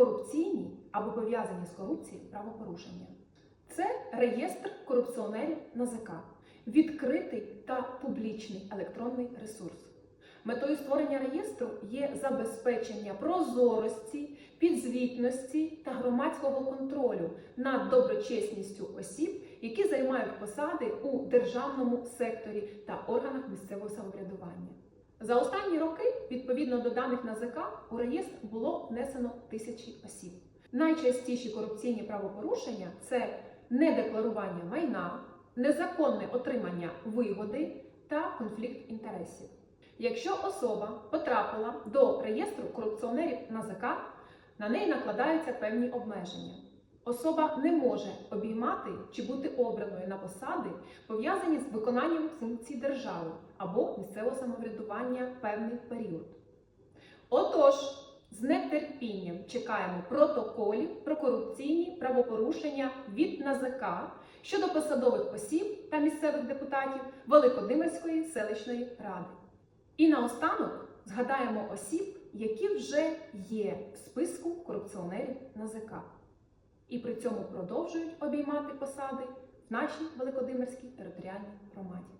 корупційні або пов'язані з корупцією правопорушення. Це реєстр корупціонерів НАЗК, відкритий та публічний електронний ресурс. Метою створення реєстру є забезпечення прозорості, підзвітності та громадського контролю над доброчесністю осіб, які займають посади у державному секторі та органах місцевого самоврядування. За останні роки, відповідно до даних НАЗК, у реєстр було внесено тисячі осіб. Найчастіші корупційні правопорушення це недекларування майна, незаконне отримання вигоди та конфлікт інтересів. Якщо особа потрапила до реєстру корупціонерів НАЗК, на неї накладаються певні обмеження. Особа не може обіймати чи бути обраною на посади, пов'язані з виконанням функцій держави або місцевого самоврядування певний період. Отож, з нетерпінням чекаємо протоколів про корупційні правопорушення від НАЗК щодо посадових осіб та місцевих депутатів Великодимирської селищної ради. І наостанок згадаємо осіб, які вже є в списку корупціонерів НАЗК. І при цьому продовжують обіймати посади в нашій Великодимирській територіальній громаді.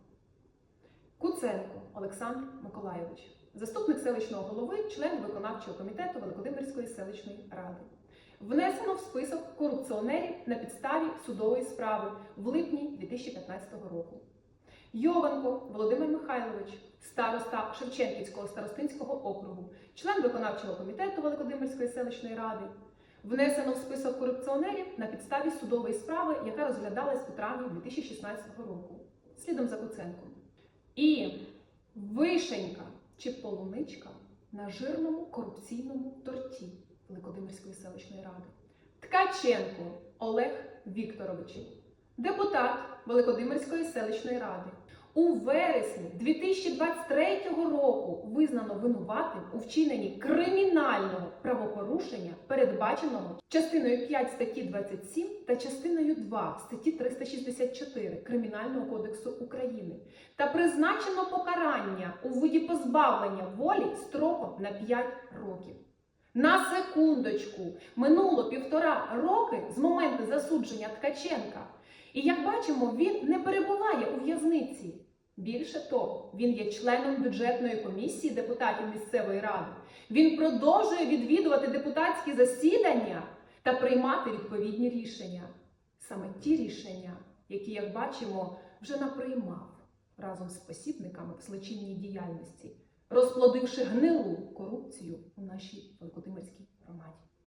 Куценко Олександр Миколайович, заступник селищного голови, член виконавчого комітету Великодимирської селищної ради. Внесено в список корупціонерів на підставі судової справи в липні 2015 року. Йованко Володимир Михайлович, староста Шевченківського старостинського округу, член виконавчого комітету Великодимирської селищної ради. Внесено в список корупціонерів на підставі судової справи, яка розглядалась у травні 2016 року, слідом за Куценком. І вишенька чи полуничка на жирному корупційному торті Великодимирської селищної ради. Ткаченко Олег Вікторович, депутат Великодимирської селищної ради. У вересні 2023 року визнано винуватим у вчиненні кримінального правопорушення, передбаченого частиною 5 статті 27 та частиною 2 статті 364 Кримінального кодексу України та призначено покарання у виді позбавлення волі строком на 5 років. На секундочку, минуло півтора роки з моменту засудження Ткаченка. І як бачимо, він не перебуває у в'язниці. Більше того, він є членом бюджетної комісії депутатів місцевої ради. Він продовжує відвідувати депутатські засідання та приймати відповідні рішення. Саме ті рішення, які, як бачимо, вже наприймав разом з посібниками в злочинній діяльності, розплодивши гнилу корупцію у нашій Великодимирській громаді.